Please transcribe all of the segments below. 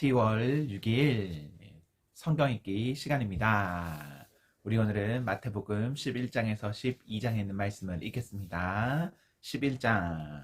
10월 6일 성경 읽기 시간입니다. 우리 오늘은 마태복음 11장에서 12장에 있는 말씀을 읽겠습니다. 11장.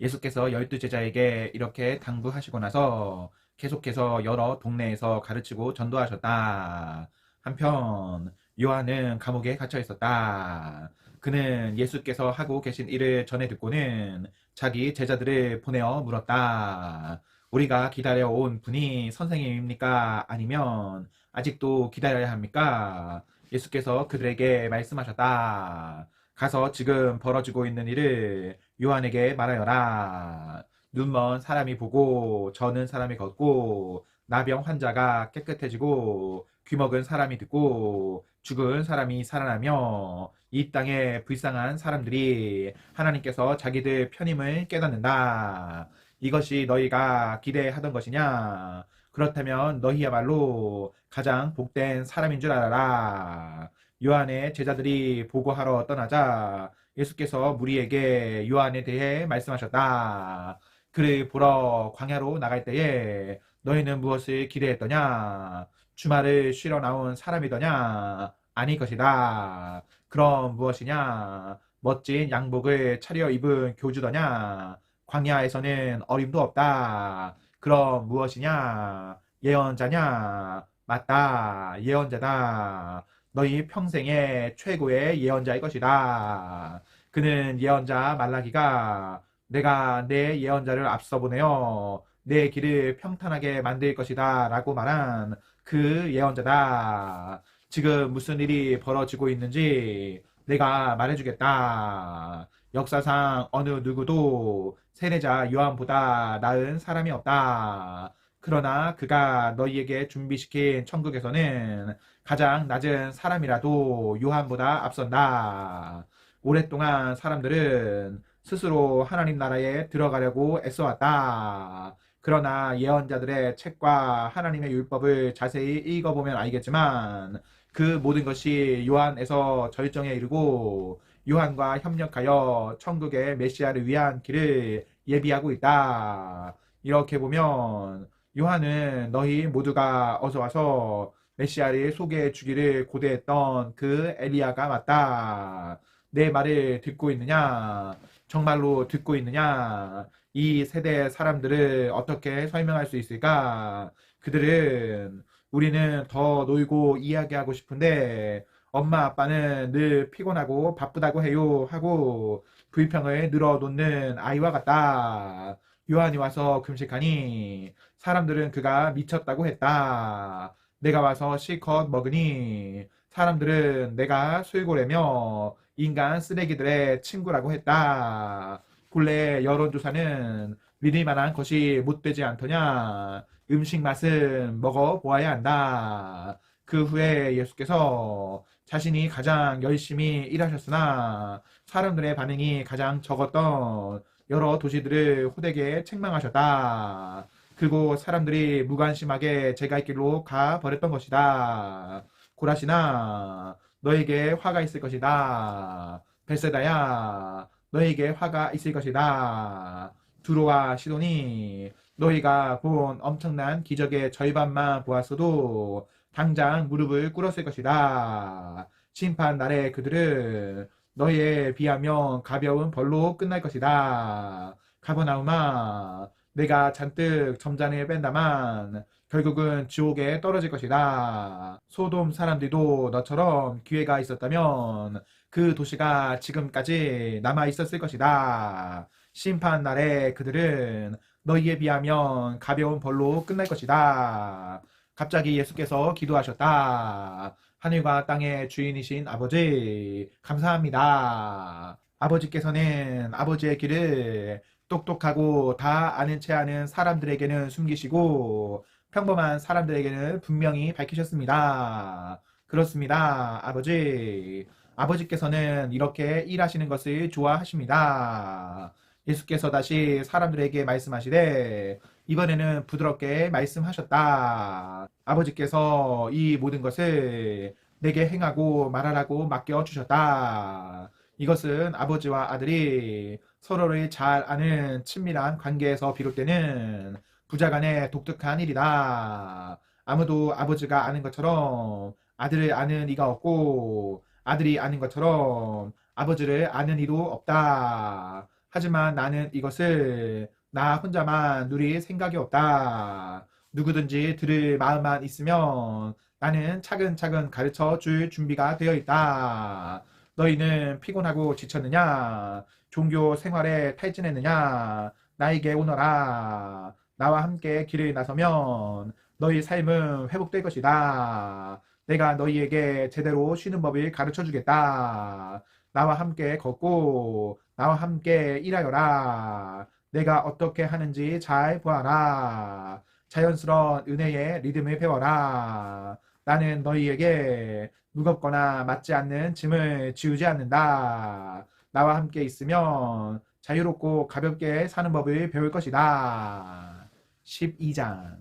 예수께서 열두 제자에게 이렇게 당부하시고 나서 계속해서 여러 동네에서 가르치고 전도하셨다. 한편 요한은 감옥에 갇혀 있었다. 그는 예수께서 하고 계신 일을 전해 듣고는 자기 제자들을 보내어 물었다. 우리가 기다려온 분이 선생님입니까? 아니면 아직도 기다려야 합니까? 예수께서 그들에게 말씀하셨다. 가서 지금 벌어지고 있는 일을 요한에게 말하여라. 눈먼 사람이 보고 저는 사람이 걷고 나병 환자가 깨끗해지고 귀먹은 사람이 듣고 죽은 사람이 살아나며 이 땅에 불쌍한 사람들이 하나님께서 자기들 편임을 깨닫는다. 이것이 너희가 기대하던 것이냐? 그렇다면 너희야말로 가장 복된 사람인 줄 알아라. 요한의 제자들이 보고하러 떠나자 예수께서 무리에게 요한에 대해 말씀하셨다. 그를 보러 광야로 나갈 때에 너희는 무엇을 기대했더냐? 주말을 쉬러 나온 사람이더냐? 아닐 것이다. 그럼 무엇이냐? 멋진 양복을 차려 입은 교주더냐? 광야에서는 어림도 없다. 그럼 무엇이냐? 예언자냐? 맞다. 예언자다. 너희 평생의 최고의 예언자일 것이다. 그는 예언자 말라기가 내가 내 예언자를 앞서 보내어 내 길을 평탄하게 만들 것이다. 라고 말한 그 예언자다. 지금 무슨 일이 벌어지고 있는지 내가 말해주겠다. 역사상 어느 누구도 세례자 요한보다 나은 사람이 없다. 그러나 그가 너희에게 준비시킨 천국에서는 가장 낮은 사람이라도 요한보다 앞선다. 오랫동안 사람들은 스스로 하나님 나라에 들어가려고 애써왔다. 그러나 예언자들의 책과 하나님의 율법을 자세히 읽어보면 알겠지만 그 모든 것이 요한에서 절정에 이르고 요한과 협력하여 천국의 메시아를 위한 길을 예비하고 있다. 이렇게 보면 요한은 너희 모두가 어서 와서 메시아를 소개해 주기를 고대했던 그 엘리야가 맞다. 내 말을 듣고 있느냐? 정말로 듣고 있느냐? 이 세대 사람들을 어떻게 설명할 수 있을까? 그들은 우리는 더 놀고 이야기하고 싶은데 엄마 아빠는 늘 피곤하고 바쁘다고 해요 하고 불평을 늘어놓는 아이와 같다. 요한이 와서 금식하니 사람들은 그가 미쳤다고 했다. 내가 와서 실컷 먹으니 사람들은 내가 술고래며 인간 쓰레기들의 친구라고 했다. 본래 여론조사는 믿을 만한 것이 못 되지 않더냐? 음식 맛은 먹어보아야 한다. 그 후에 예수께서 자신이 가장 열심히 일하셨으나 사람들의 반응이 가장 적었던 여러 도시들을 호되게 책망하셨다. 그리고 사람들이 무관심하게 제가 있길로 가 버렸던 것이다. 고라시나 너에게 화가 있을 것이다. 벨세다야 너에게 화가 있을 것이다. 두로와 시도니 너희가 본 엄청난 기적의 절반만 보았어도 당장 무릎을 꿇었을 것이다. 심판 날에 그들은 너희에 비하면 가벼운 벌로 끝날 것이다. 가버나움아, 내가 잔뜩 점잔을 뺀다만 결국은 지옥에 떨어질 것이다. 소돔 사람들도 너처럼 기회가 있었다면 그 도시가 지금까지 남아 있었을 것이다. 심판 날에 그들은 너희에 비하면 가벼운 벌로 끝날 것이다. 갑자기 예수께서 기도하셨다. 하늘과 땅의 주인이신 아버지, 감사합니다. 아버지께서는 아버지의 길을 똑똑하고 다 아는 체 아는 사람들에게는 숨기시고 평범한 사람들에게는 분명히 밝히셨습니다. 그렇습니다. 아버지. 아버지께서는 이렇게 일하시는 것을 좋아하십니다. 예수께서 다시 사람들에게 말씀하시되 이번에는 부드럽게 말씀하셨다. 아버지께서 이 모든 것을 내게 행하고 말하라고 맡겨 주셨다. 이것은 아버지와 아들이 서로를 잘 아는 친밀한 관계에서 비롯되는 부자 간의 독특한 일이다. 아무도 아버지가 아는 것처럼 아들을 아는 이가 없고 아들이 아는 것처럼 아버지를 아는 이도 없다. 하지만 나는 이것을 나 혼자만 누릴 생각이 없다. 누구든지 들을 마음만 있으면 나는 차근차근 가르쳐 줄 준비가 되어 있다. 너희는 피곤하고 지쳤느냐? 종교 생활에 탈진했느냐? 나에게 오너라. 나와 함께 길을 나서면 너희 삶은 회복될 것이다. 내가 너희에게 제대로 쉬는 법을 가르쳐 주겠다. 나와 함께 걷고 나와 함께 일하여라. 내가 어떻게 하는지 잘 보아라. 자연스러운 은혜의 리듬을 배워라. 나는 너희에게 무겁거나 맞지 않는 짐을 지우지 않는다. 나와 함께 있으면 자유롭고 가볍게 사는 법을 배울 것이다. 12장.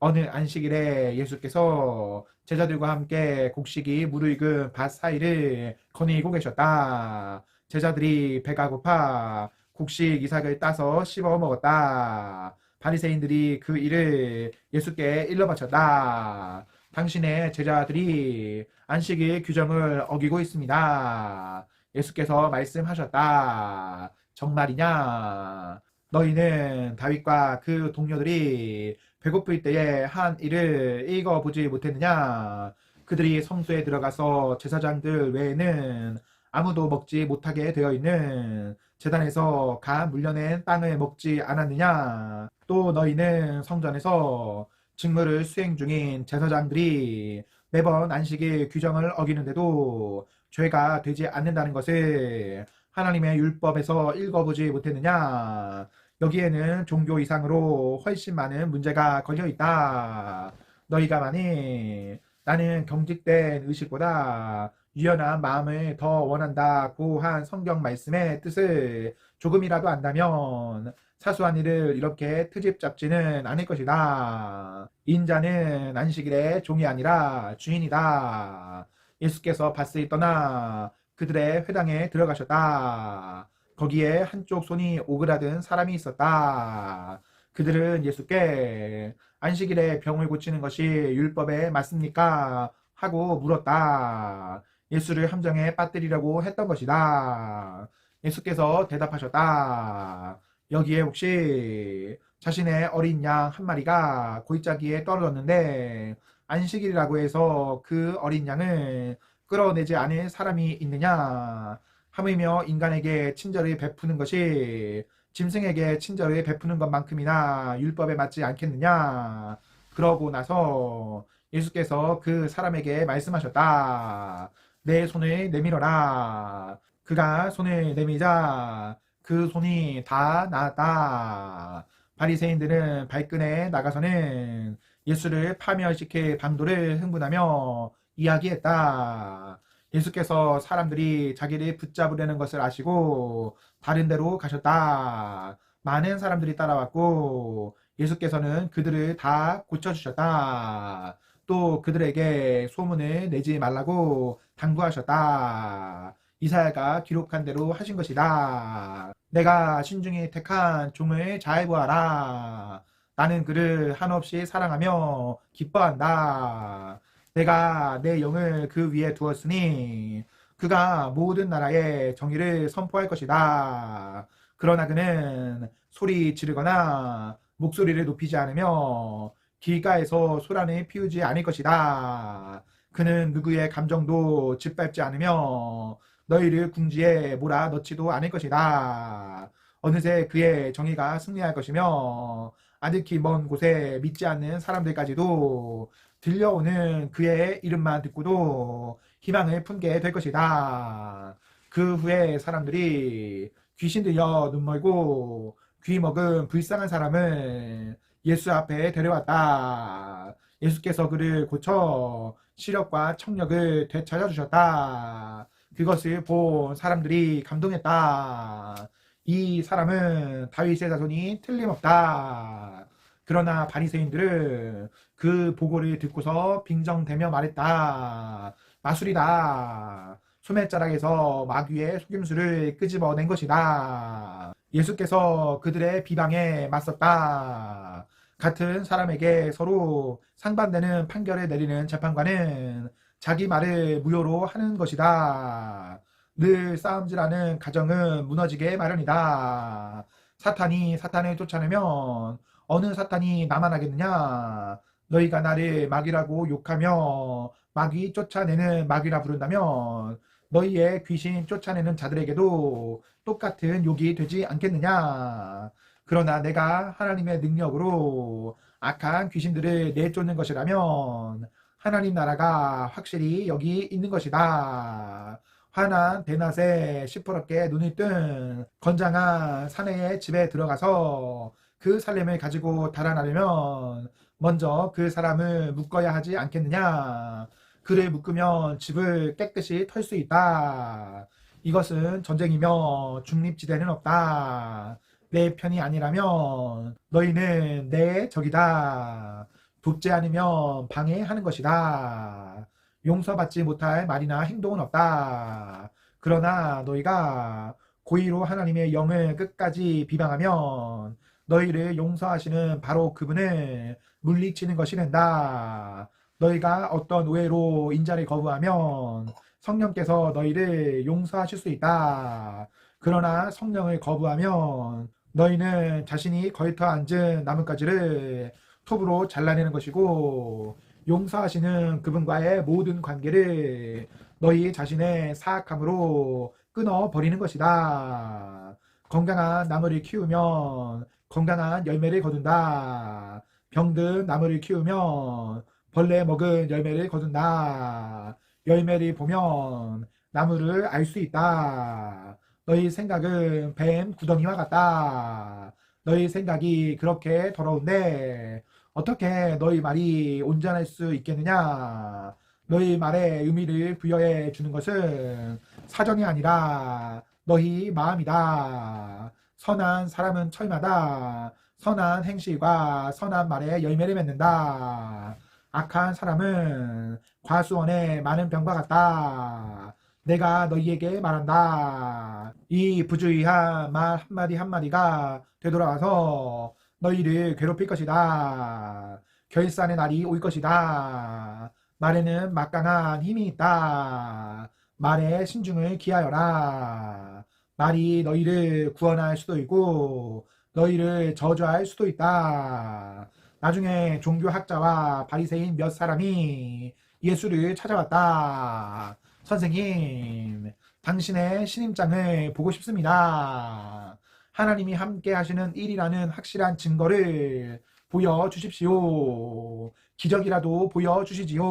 어느 안식일에 예수께서 제자들과 함께 곡식이 무르익은 밭 사이를 거니고 계셨다. 제자들이 배가 고파 곡식 이삭을 따서 씹어 먹었다. 바리새인들이 그 일을 예수께 일러 바쳤다. 당신의 제자들이 안식일 규정을 어기고 있습니다. 예수께서 말씀하셨다. 정말이냐? 너희는 다윗과 그 동료들이 배고플 때에 한 일을 읽어보지 못했느냐? 그들이 성소에 들어가서 제사장들 외에는 아무도 먹지 못하게 되어 있는 재단에서 가 물려낸 빵을 먹지 않았느냐? 또 너희는 성전에서 직무를 수행 중인 제사장들이 매번 안식일 규정을 어기는데도 죄가 되지 않는다는 것을 하나님의 율법에서 읽어보지 못했느냐? 여기에는 종교 이상으로 훨씬 많은 문제가 걸려 있다. 너희가 만일 나는 경직된 의식보다 유연한 마음을 더 원한다고 한 성경 말씀의 뜻을 조금이라도 안다면 사소한 일을 이렇게 트집 잡지는 않을 것이다. 인자는 안식일의 종이 아니라 주인이다. 예수께서 밭을 떠나 그들의 회당에 들어가셨다. 거기에 한쪽 손이 오그라든 사람이 있었다. 그들은 예수께 안식일에 병을 고치는 것이 율법에 맞습니까? 하고 물었다. 예수를 함정에 빠뜨리려고 했던 것이다. 예수께서 대답하셨다. 여기에 혹시 자신의 어린 양 한 마리가 골짜기에 떨어졌는데 안식일이라고 해서 그 어린 양을 끌어내지 않을 사람이 있느냐? 하물며 인간에게 친절을 베푸는 것이 짐승에게 친절을 베푸는 것만큼이나 율법에 맞지 않겠느냐? 그러고 나서 예수께서 그 사람에게 말씀하셨다. 내 손을 내밀어라. 그가 손을 내밀자 그 손이 다 나았다. 바리새인들은 발끈해 나가서는 예수를 파멸시킬 방도를 흥분하며 이야기했다. 예수께서 사람들이 자기를 붙잡으려는 것을 아시고 다른 데로 가셨다. 많은 사람들이 따라왔고 예수께서는 그들을 다 고쳐주셨다. 또 그들에게 소문을 내지 말라고 당부하셨다. 이사야가 기록한 대로 하신 것이다. 내가 신중히 택한 종을 잘 보아라. 나는 그를 한없이 사랑하며 기뻐한다. 내가 내 영을 그 위에 두었으니 그가 모든 나라에 정의를 선포할 것이다. 그러나 그는 소리 지르거나 목소리를 높이지 않으며 길가에서 소란을 피우지 않을 것이다. 그는 누구의 감정도 짓밟지 않으며 너희를 궁지에 몰아넣지도 않을 것이다. 어느새 그의 정의가 승리할 것이며 아득히 먼 곳에 믿지 않는 사람들까지도 들려오는 그의 이름만 듣고도 희망을 품게 될 것이다. 그 후에 사람들이 귀신 들려 눈 멀고 귀 먹은 불쌍한 사람을 예수 앞에 데려왔다. 예수께서 그를 고쳐 시력과 청력을 되찾아 주셨다. 그것을 본 사람들이 감동했다. 이 사람은 다윗의 자손이 틀림없다. 그러나 바리새인들은 그 보고를 듣고서 빙정대며 말했다. 마술이다. 소매자락에서 마귀의 속임수를 끄집어낸 것이다. 예수께서 그들의 비방에 맞섰다. 같은 사람에게 서로 상반되는 판결을 내리는 재판관은 자기 말을 무효로 하는 것이다. 늘 싸움질하는 가정은 무너지게 마련이다. 사탄이 사탄을 쫓아내면 어느 사탄이 나만 하겠느냐? 너희가 나를 마귀라고 욕하며 마귀 쫓아내는 마귀라 부른다면 너희의 귀신 쫓아내는 자들에게도 똑같은 욕이 되지 않겠느냐? 그러나 내가 하나님의 능력으로 악한 귀신들을 내쫓는 것이라면 하나님 나라가 확실히 여기 있는 것이다. 환한 대낮에 시퍼렇게 눈이 뜬 건장한 사내의 집에 들어가서 그 살림을 가지고 달아나려면 먼저 그 사람을 묶어야 하지 않겠느냐. 그를 묶으면 집을 깨끗이 털 수 있다. 이것은 전쟁이며 중립지대는 없다. 내 편이 아니라면 너희는 내 적이다. 돕지 않으면 방해하는 것이다. 용서받지 못할 말이나 행동은 없다. 그러나 너희가 고의로 하나님의 영을 끝까지 비방하면 너희를 용서하시는 바로 그분을 물리치는 것이 된다. 너희가 어떤 오해로 인자를 거부하면 성령께서 너희를 용서하실 수 있다. 그러나 성령을 거부하면 너희는 자신이 거위터 앉은 나뭇가지를 톱으로 잘라내는 것이고 용서하시는 그분과의 모든 관계를 너희 자신의 사악함으로 끊어 버리는 것이다. 건강한 나무를 키우면 건강한 열매를 거둔다. 병든 나무를 키우면 벌레 먹은 열매를 거둔다. 열매를 보면 나무를 알 수 있다. 너희 생각은 뱀 구덩이와 같다. 너희 생각이 그렇게 더러운데 어떻게 너희 말이 온전할 수 있겠느냐? 너희 말에 의미를 부여해 주는 것은 사정이 아니라 너희 마음이다. 선한 사람은 철마다 선한 행실과 선한 말에 열매를 맺는다. 악한 사람은 과수원에 많은 병과 같다. 내가 너희에게 말한다. 이 부주의한 말 한마디 한마디가 되돌아와서 너희를 괴롭힐 것이다. 결산의 날이 올 것이다. 말에는 막강한 힘이 있다. 말에 신중을 기하여라. 말이 너희를 구원할 수도 있고 너희를 저주할 수도 있다. 나중에 종교학자와 바리새인 몇 사람이 예수를 찾아왔다. 선생님, 당신의 신임장을 보고 싶습니다. 하나님이 함께 하시는 일이라는 확실한 증거를 보여주십시오. 기적이라도 보여주시지요.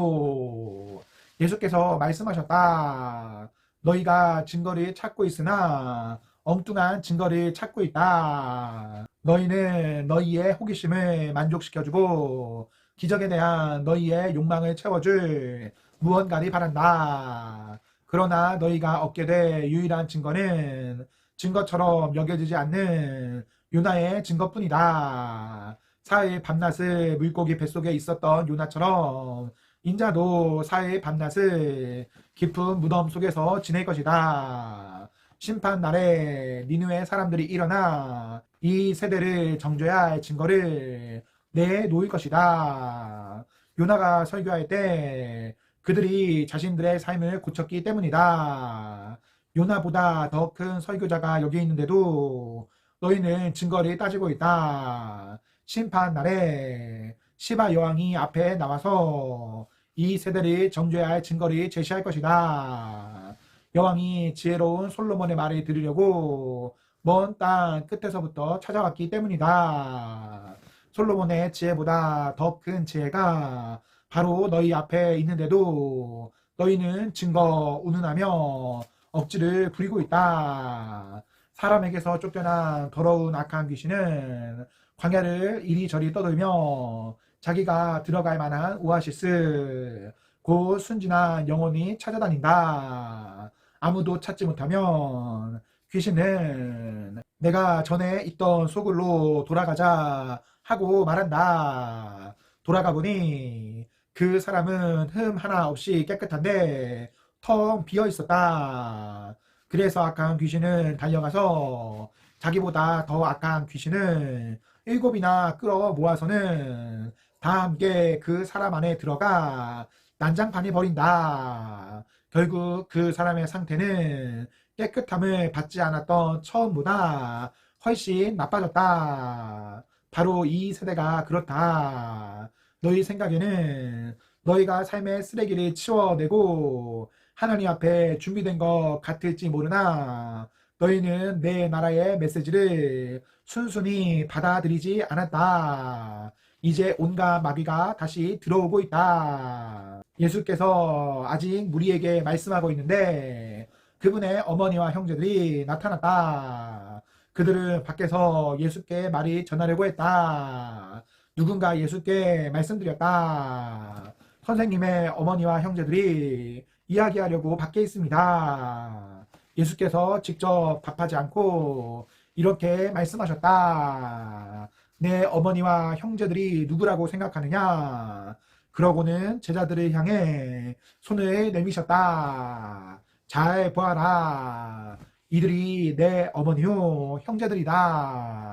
예수께서 말씀하셨다. 너희가 증거를 찾고 있으나 엉뚱한 증거를 찾고 있다. 너희는 너희의 호기심을 만족시켜주고 기적에 대한 너희의 욕망을 채워줄 무언가를 바란다. 그러나 너희가 얻게 될 유일한 증거는 증거처럼 여겨지지 않는 요나의 증거뿐이다. 사흘 밤낮을 물고기 뱃속에 있었던 요나처럼 인자도 사흘 밤낮을 깊은 무덤 속에서 지낼 것이다. 심판 날에 니누의 사람들이 일어나 이 세대를 정죄해야 할 증거를 내놓을 것이다. 요나가 설교할 때 그들이 자신들의 삶을 고쳤기 때문이다. 요나보다 더 큰 설교자가 여기 있는데도 너희는 증거를 따지고 있다. 심판 날에 시바 여왕이 앞에 나와서 이 세대를 정죄할 증거를 제시할 것이다. 여왕이 지혜로운 솔로몬의 말을 들으려고 먼 땅 끝에서부터 찾아왔기 때문이다. 솔로몬의 지혜보다 더 큰 지혜가 바로 너희 앞에 있는데도 너희는 증거 운운하며 억지를 부리고 있다. 사람에게서 쫓겨난 더러운 악한 귀신은 광야를 이리저리 떠돌며 자기가 들어갈 만한 오아시스, 곧 순진한 영혼이 찾아다닌다. 아무도 찾지 못하면 귀신은 내가 전에 있던 소굴로 돌아가자 하고 말한다. 돌아가 보니 그 사람은 흠 하나 없이 깨끗한데 텅 비어 있었다. 그래서 악한 귀신은 달려가서 자기보다 더 악한 귀신을 일곱이나 끌어 모아서는 다 함께 그 사람 안에 들어가 난장판이 버린다. 결국 그 사람의 상태는 깨끗함을 받지 않았던 처음보다 훨씬 나빠졌다. 바로 이 세대가 그렇다. 너희 생각에는 너희가 삶의 쓰레기를 치워내고 하나님 앞에 준비된 것 같을지 모르나 너희는 내 나라의 메시지를 순순히 받아들이지 않았다. 이제 온갖 마귀가 다시 들어오고 있다. 예수께서 아직 무리에게 말씀하고 있는데 그분의 어머니와 형제들이 나타났다. 그들은 밖에서 예수께 말이 전하려고 했다. 누군가 예수께 말씀드렸다. 선생님의 어머니와 형제들이 이야기하려고 밖에 있습니다. 예수께서 직접 답하지 않고 이렇게 말씀하셨다. 내 어머니와 형제들이 누구라고 생각하느냐? 그러고는 제자들을 향해 손을 내미셨다. 잘 보아라. 이들이 내 어머니요 형제들이다.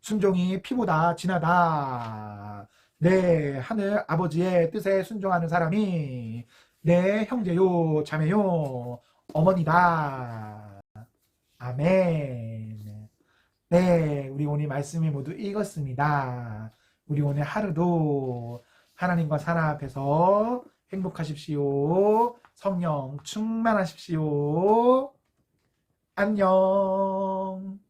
순종이 피보다 진하다. 내 하늘 아버지의 뜻에 순종하는 사람이 내 형제요 자매요 어머니다. 아멘. 네, 우리 오늘 말씀을 모두 읽었습니다. 우리 오늘 하루도 하나님과 사람 앞에서 행복하십시오. 성령 충만하십시오. 안녕.